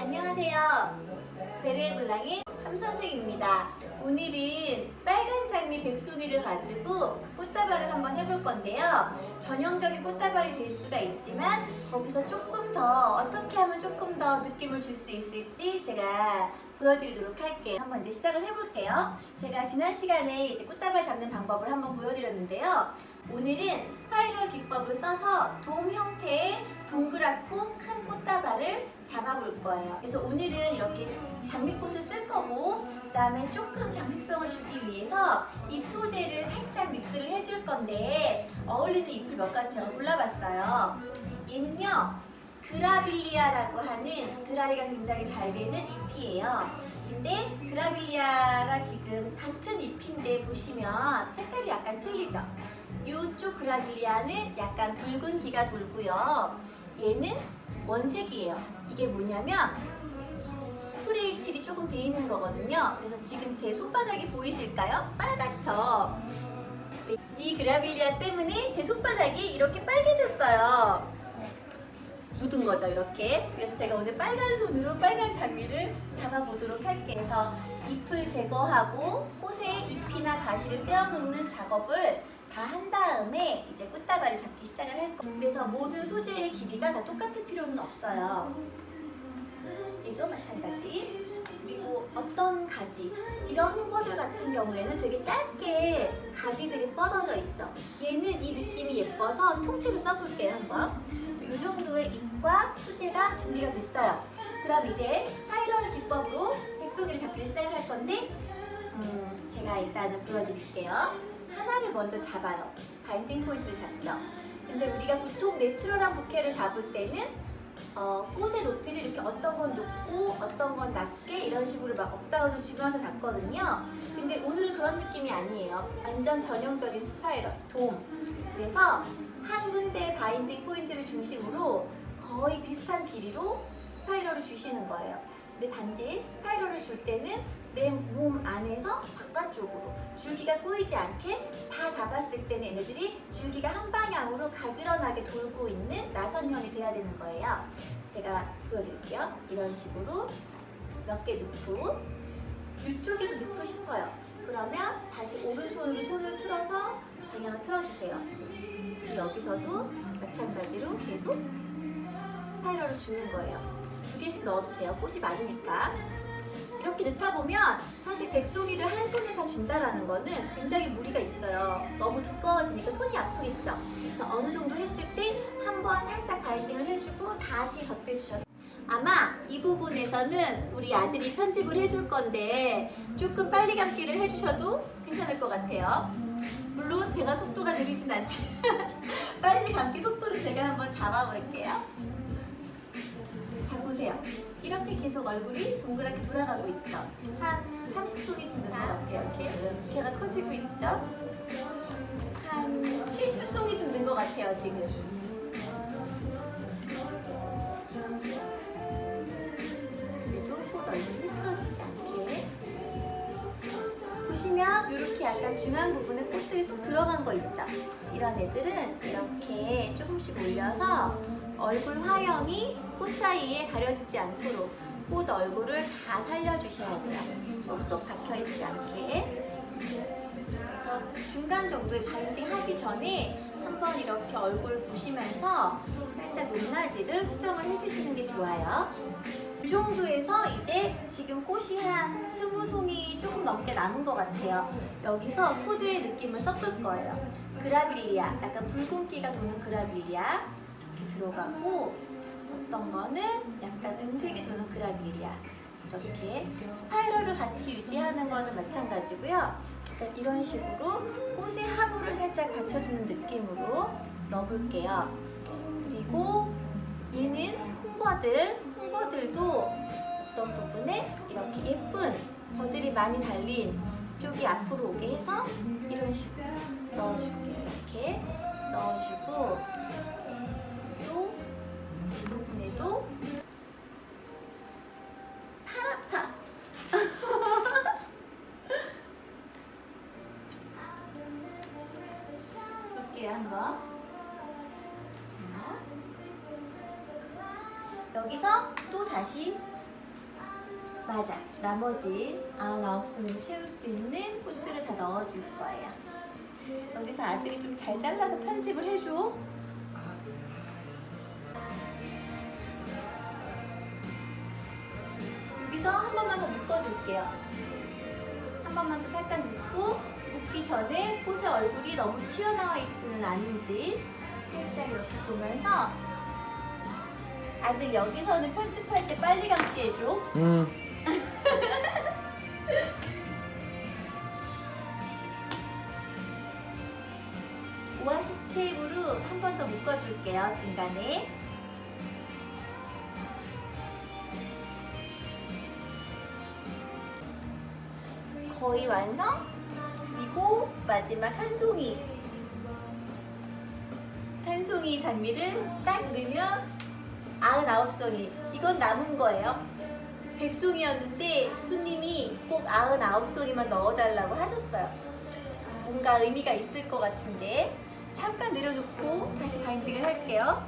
안녕하세요. 베레의 블랑의 함선생입니다. 오늘은 빨간 장미 백송이를 가지고 꽃다발을 한번 해볼 건데요. 전형적인 꽃다발이 될 수가 있지만 거기서 조금 더 어떻게 하면 조금 더 느낌을 줄 수 있을지 제가 보여드리도록 할게요. 한번 이제 시작을 해볼게요. 제가 지난 시간에 이제 꽃다발 잡는 방법을 한번 보여드렸는데요. 오늘은 스파이럴 기법을 써서 돔 형태의 동그랗고 큰 꽃다발을 잡아볼 거예요. 그래서 오늘은 이렇게 장미꽃을 쓸 거고 그 다음에 조금 장식성을 주기 위해서 잎 소재를 살짝 믹스를 해줄 건데 어울리는 잎을 몇 가지 제가 골라봤어요. 얘는요 그라빌리아라고 하는 드라이가 굉장히 잘 되는 잎이에요. 근데 그라빌리아가 지금 같은 잎인데 보시면 색깔이 약간 틀리죠? 이쪽 그라빌리아는 약간 붉은 기가 돌고요. 얘는 원색이에요. 이게 뭐냐면 스프레이 칠이 조금 돼 있는 거거든요. 그래서 지금 제 손바닥이 보이실까요? 빨갛죠? 이 그라빌리아 때문에 제 손바닥이 이렇게 빨개졌어요. 묻은 거죠, 이렇게. 그래서 제가 오늘 빨간 손으로 빨간 장미를 잡아보도록 할게요. 그래서 잎을 제거하고 꽃의 잎이나 가시를 떼어놓는 작업을 다 한 다음에 이제 꽃다발을 잡기 시작을 할 거예요. 그래서 모든 소재의 길이가 다 똑같을 필요는 없어요. 얘도 마찬가지. 그리고 어떤 가지, 이런 홍보들 같은 경우에는 되게 짧게 가지들이 뻗어져 있죠. 얘는 이 느낌이 예뻐서 통째로 써볼게요, 한번. 이 정도의 잎과 소재가 준비가 됐어요. 그럼 이제 스파이럴 기법으로 백송이를 잡기 시작을 할 건데, 음, 제가 일단은 보여드릴게요. 하나를 먼저 잡아요. 바인딩 포인트를 잡죠. 근데 우리가 보통 내추럴한 부케를 잡을 때는 어, 꽃의 높이를 이렇게 어떤 건 높고 어떤 건 낮게 이런 식으로 막 업다운을 주면서 잡거든요. 근데 오늘은 그런 느낌이 아니에요. 완전 전형적인 스파이럴, 돔. 그래서 한 군데 바인딩 포인트를 중심으로 거의 비슷한 길이로 스파이럴을 주시는 거예요. 근데 단지 스파이럴을 줄 때는 내 몸 안에서 바깥쪽으로 줄기가 꼬이지 않게 다 잡았을 때는 얘네들이 줄기가 한 방향으로 가지런하게 돌고 있는 나선형이 돼야 되는 거예요. 제가 보여드릴게요. 이런 식으로 몇 개 넣고 이쪽에도 넣고 싶어요. 그러면 다시 오른손으로 손을 틀어서 방향을 틀어주세요. 여기서도 마찬가지로 계속 스파이럴을 주는 거예요. 두 개씩 넣어도 돼요. 꽃이 많으니까. 이렇게 넣다 보면 사실 백송이를 한 손에 다 준다라는 거는 굉장히 무리가 있어요. 너무 두꺼워지니까 손이 아프겠죠. 그래서 어느 정도 했을 때 한 번 살짝 바이딩을 해주고 다시 덧대주셔도 아마 이 부분에서는 우리 아들이 편집을 해줄 건데 조금 빨리 감기를 해주셔도 괜찮을 것 같아요. 물론 제가 속도가 느리진 않지. 빨리 감기 속도를 제가 한번 잡아볼게요. 자 보세요. 이렇게 계속 얼굴이 동그랗게 돌아가고 있죠. 한 30송이 짓는 것 같아요. 지금 걔가 커지고 있죠. 한 70송이 짓는 것 같아요. 지금. 그래도 꽃 얼굴이 흐트러지지 않게. 보시면 이렇게 약간 중앙 부분에 꽃들이 쏙 들어간 거 있죠? 이런 애들은 이렇게 조금씩 올려서 얼굴 화형이 꽃 사이에 가려지지 않도록 꽃 얼굴을 다 살려주셔야 돼요. 쏙쏙 박혀있지 않게. 그래서 중간 정도에 바인딩 하기 전에 한번 이렇게 얼굴 보시면서 살짝 높낮이를 수정을 해주시는 게 좋아요. 이 정도에서 이제 지금 꽃이 한 20송이 조금 넘게 남은 것 같아요. 여기서 소재의 느낌을 섞을 거예요. 그라빌리아, 약간 붉은기가 도는 그라빌리아 들어가고 어떤 거는 약간 은색이 도는 그라빌리아 이렇게 스파이럴을 같이 유지하는 거는 마찬가지고요. 약간 이런 식으로 꽃의 하부를 살짝 받쳐주는 느낌으로 넣어볼게요. 그리고 얘는 홍버들, 홍버들도 어떤 부분에 이렇게 예쁜 버들이 많이 달린 쪽이 앞으로 오게 해서 이런 식으로 넣어줄게요. 이렇게 넣어주고 팔 아파. 볼게요 한번. 자. 여기서 또 다시 맞아. 나머지 99손을 채울 수 있는 포트를 다 넣어줄 거예요. 여기서 아들이 좀 잘 잘라서 편집을 해줘. 한 번만 더 묶어줄게요. 한 번만 더 살짝 묶고 묶기 전에 꽃의 얼굴이 너무 튀어나와 있지는 않은지 살짝 이렇게 보면서 아들 여기서는 편집할 때 빨리 감게 해줘. 음. 오아시스 테이프로 한 번 더 묶어줄게요 중간에. 거의 완성. 그리고 마지막 한 송이. 한 송이 장미를 딱 넣으면 99송이. 이건 남은 거예요. 100송이였는데 손님이 꼭 99송이만 넣어달라고 하셨어요. 뭔가 의미가 있을 것 같은데 잠깐 내려놓고 다시 바인딩을 할게요.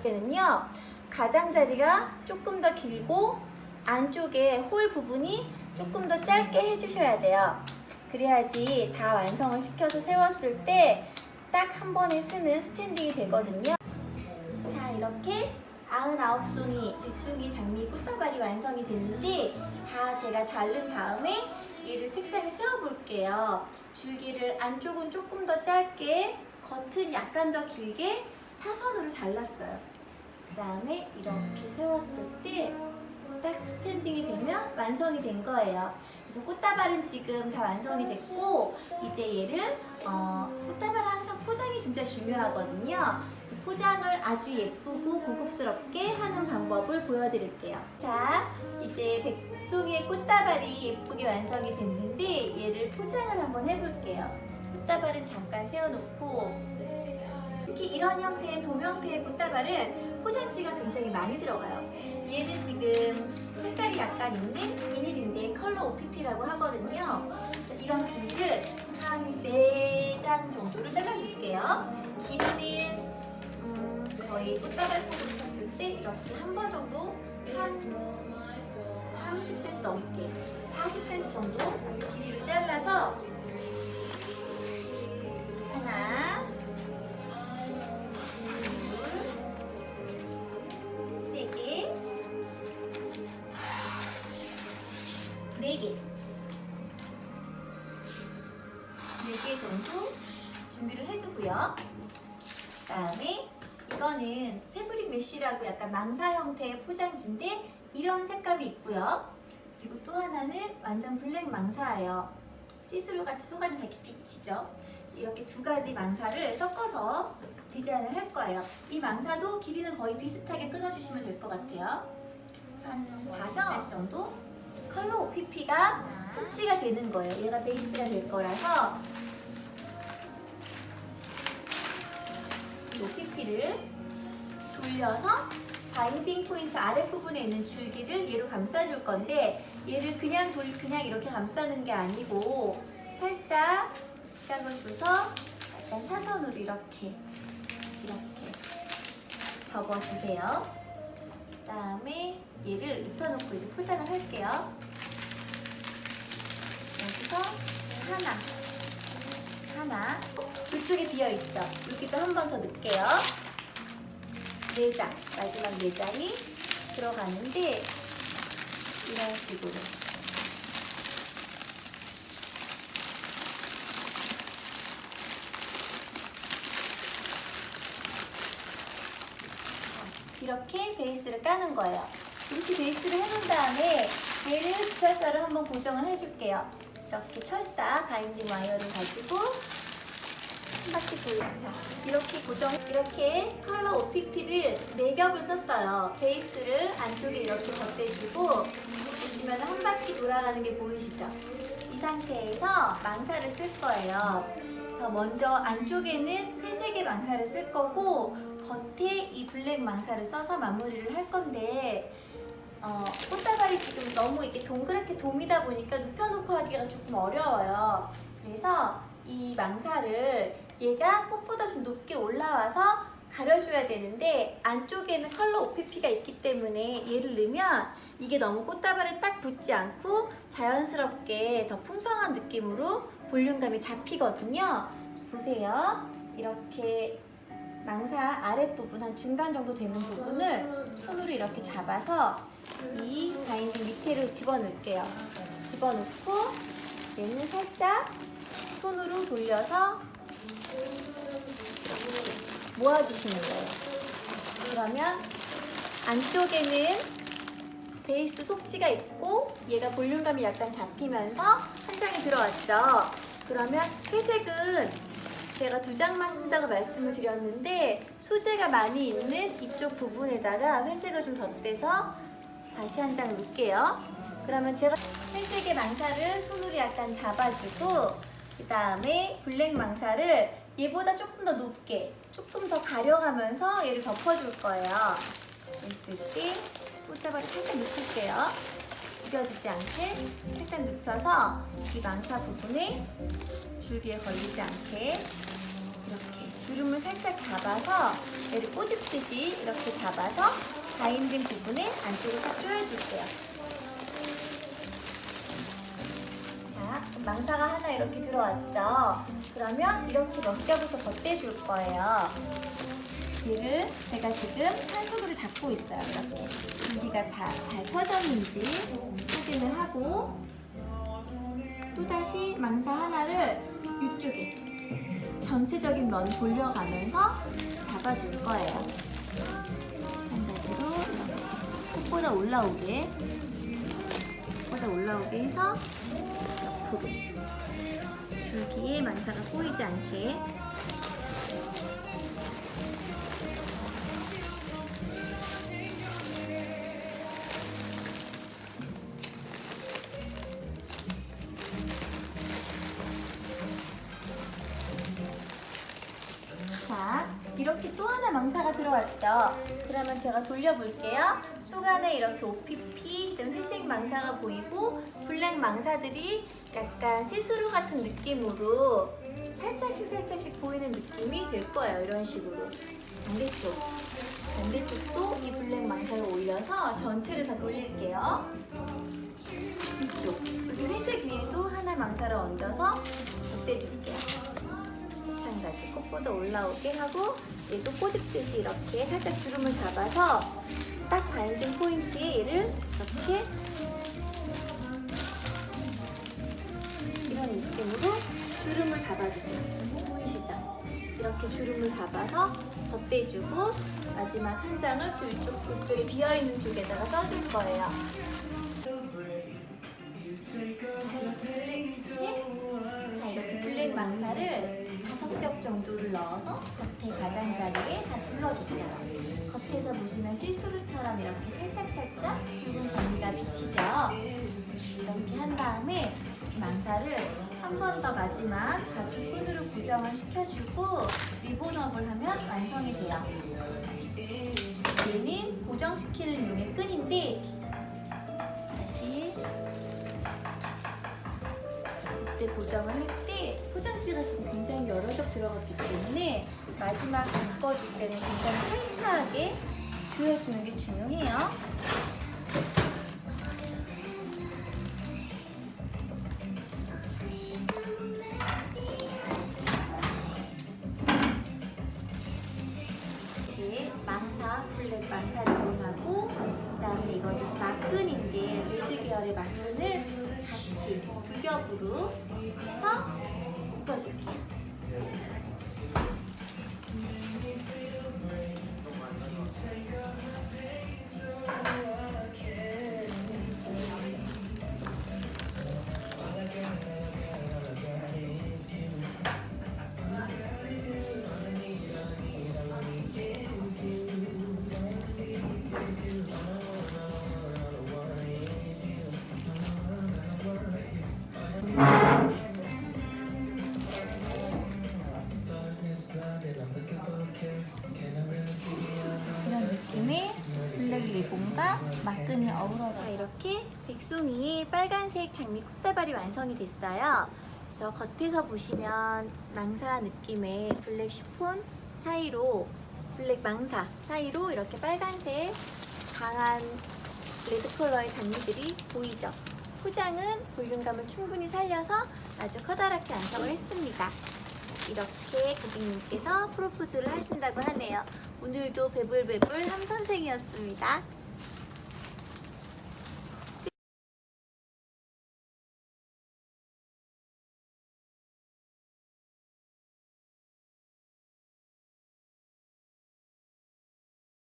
이때는요 가장자리가 조금 더 길고 안쪽에 홀 부분이 조금 더 짧게 해주셔야 돼요. 그래야지 다 완성을 시켜서 세웠을 때 딱 한 번에 쓰는 스탠딩이 되거든요. 자 이렇게 99송이, 100송이 장미 꽃다발이 완성이 됐는데 다 제가 자른 다음에 얘를 책상에 세워볼게요. 줄기를 안쪽은 조금 더 짧게, 겉은 약간 더 길게 사선으로 잘랐어요. 그 다음에 이렇게 세웠을 때 딱 스탠딩이 되면 완성이 된 거예요. 그래서 꽃다발은 지금 다 완성이 됐고 이제 얘를 어, 꽃다발은 항상 포장이 진짜 중요하거든요. 포장을 아주 예쁘고 고급스럽게 하는 방법을 보여드릴게요. 자, 이제 백송이의 꽃다발이 예쁘게 완성이 됐는데 얘를 포장을 한번 해볼게요. 꽃다발은 잠깐 세워놓고 특히 이런 형태의 도명태의 꽃다발은 포장지가 굉장히 많이 들어가요. 얘는 지금 색깔이 약간 있는 비닐인데 컬러 OPP라고 하거든요. 이런 비닐을 한 4장 정도를 잘라줄게요. 길이는 음, 거의 꽃다발 포도 쳤을 때 이렇게 한 번 정도 한 30cm 넘게 40cm 정도 길이를 잘라서 하나 4개. 4개 정도 준비를 해두고요. 그 다음에 이거는 패브릭 메쉬라고 약간 망사 형태의 포장지인데 이런 색감이 있고요. 그리고 또 하나는 완전 블랙 망사예요. 시스루 같이 소간이 되게 비치죠. 이렇게 두 가지 망사를 섞어서 디자인을 할 거예요. 이 망사도 길이는 거의 비슷하게 끊어주시면 될 것 같아요. 한 4cm 정도? 컬러 OPP가 소치가 되는 거예요. 얘가 베이스가 될 거라서 이 OPP를 돌려서 바인딩 포인트 아랫부분에 있는 줄기를 얘로 감싸줄 건데 얘를 그냥 돌 그냥 이렇게 감싸는 게 아니고 살짝 시간을 줘서 약간 사선으로 이렇게 이렇게 접어주세요. 그 다음에 얘를 입혀놓고 이제 포장을 할게요. 여기서 하나, 하나. 그쪽에 비어 있죠. 여기도 한 번 더 넣을게요. 네 장, 마지막 네 장이 들어가는데 이런 식으로. 이렇게 베이스를 까는 거예요. 이렇게 베이스를 해놓은 다음에 얘를 주철사로 한번 고정을 해줄게요. 이렇게 철사 바인딩 와이어를 가지고 한 바퀴 돌려. 자, 이렇게 고정, 이렇게 컬러 OPP를 4겹을 썼어요. 베이스를 안쪽에 이렇게 덧대주고 보시면 한 바퀴 돌아가는 게 보이시죠? 이 상태에서 망사를 쓸 거예요. 그래서 먼저 안쪽에는 회색의 망사를 쓸 거고 겉에 이 블랙 망사를 써서 마무리를 할 건데 어, 꽃다발이 지금 너무 이렇게 동그랗게 돔이다 보니까 눕혀놓고 하기가 조금 어려워요. 그래서 이 망사를 얘가 꽃보다 좀 높게 올라와서 가려줘야 되는데 안쪽에는 컬러 OPP가 있기 때문에 얘를 넣으면 이게 너무 꽃다발에 딱 붙지 않고 자연스럽게 더 풍성한 느낌으로 볼륨감이 잡히거든요. 보세요. 이렇게 망사 아랫부분 한 중간 정도 되는 부분을 손으로 이렇게 잡아서 이 바인딩 밑에를 집어넣을게요. 집어넣고 얘는 살짝 손으로 돌려서 모아주시는 거예요. 그러면 안쪽에는 베이스 속지가 있고 얘가 볼륨감이 약간 잡히면서 한 장이 들어왔죠. 그러면 회색은 제가 두 장만 쓴다고 말씀을 드렸는데 소재가 많이 있는 이쪽 부분에다가 회색을 좀 덧대서 다시 한 장 넣을게요. 그러면 제가 회색의 망사를 손으로 약간 잡아주고 그 다음에 블랙 망사를 얘보다 조금 더 높게 조금 더 가려가면서 얘를 덮어줄 거예요. 있을 때 꽃다발을 살짝 눕힐게요. 구겨지지 않게 살짝 눕혀서 이 망사 부분에 줄기에 걸리지 않게 이렇게 주름을 살짝 잡아서 얘를 꼬집듯이 이렇게 잡아서 바인딩 부분에 안쪽을 딱 조여줄게요. 자, 망사가 하나 이렇게 들어왔죠? 그러면 이렇게 몇 겹에서 덧대줄 거예요. 얘를 제가 지금 한 손으로 잡고 있어요. 이렇게 줄기가 다잘 펴졌는지 확인을 하고 또다시 망사 하나를 이쪽에 전체적인 면 돌려가면서 잡아줄 거예요. 마찬가지로 콧보다 올라오게 콧보다 올라오게 해서 옆으로 줄기에 망사가 꼬이지 않게 이렇게 또 하나 망사가 들어왔죠. 그러면 제가 돌려볼게요. 속 안에 이렇게 OPP, 등 회색 망사가 보이고 블랙 망사들이 약간 시스루 같은 느낌으로 살짝씩 살짝씩 보이는 느낌이 될 거예요. 이런 식으로. 반대쪽. 반대쪽도 이 블랙 망사를 올려서 전체를 다 돌릴게요. 이쪽. 회색 위에도 하나 망사를 얹어서 덧대줄게요. 마찬가지 꽃보다 올라오게 하고 얘도 꼬집듯이 이렇게 살짝 주름을 잡아서 딱 바인딩 포인트에 얘를 이렇게 이런 느낌으로 주름을 잡아주세요. 보이시죠? 이렇게 주름을 잡아서 덧대주고 마지막 한 장을 또 이쪽 이쪽에 비어있는 쪽에다가 써줄 거예요. 자 이렇게 블랙 망사를 다섯 겹 정도를 넣어서 겉에 가장자리에 다 둘러주세요. 겉에서 보시면 시스루처럼 이렇게 살짝살짝 붉은 장미가 비치죠. 이렇게 한 다음에 망사를 한 번 더 마지막 가죽 끈으로 고정을 시켜주고 리본업을 하면 완성이 돼요. 얘는 고정시키는 용의 끈인데 이때 고정을 할 때 포장지가 지금 굉장히 여러 겹 들어갔기 때문에 마지막 묶어줄 때는 굉장히 타이트하게 조여주는 게 중요해요. 이렇게 망사, 블랙 망사 리본하고 그 다음에 이거는 막끈인데 레드 계열의 막끈을 같이 두 겹으로 해서 묶어줄게요. 이 빨간색 장미 콧다발이 완성이 됐어요. 그래서 겉에서 보시면 망사 느낌의 블랙 시폰 사이로 블랙 망사 사이로 이렇게 빨간색 강한 레드 컬러의 장미들이 보이죠. 포장은 볼륨감을 충분히 살려서 아주 커다랗게 완성을 했습니다. 이렇게 고객님께서 프로포즈를 하신다고 하네요. 오늘도 배불배불 함 선생이었습니다.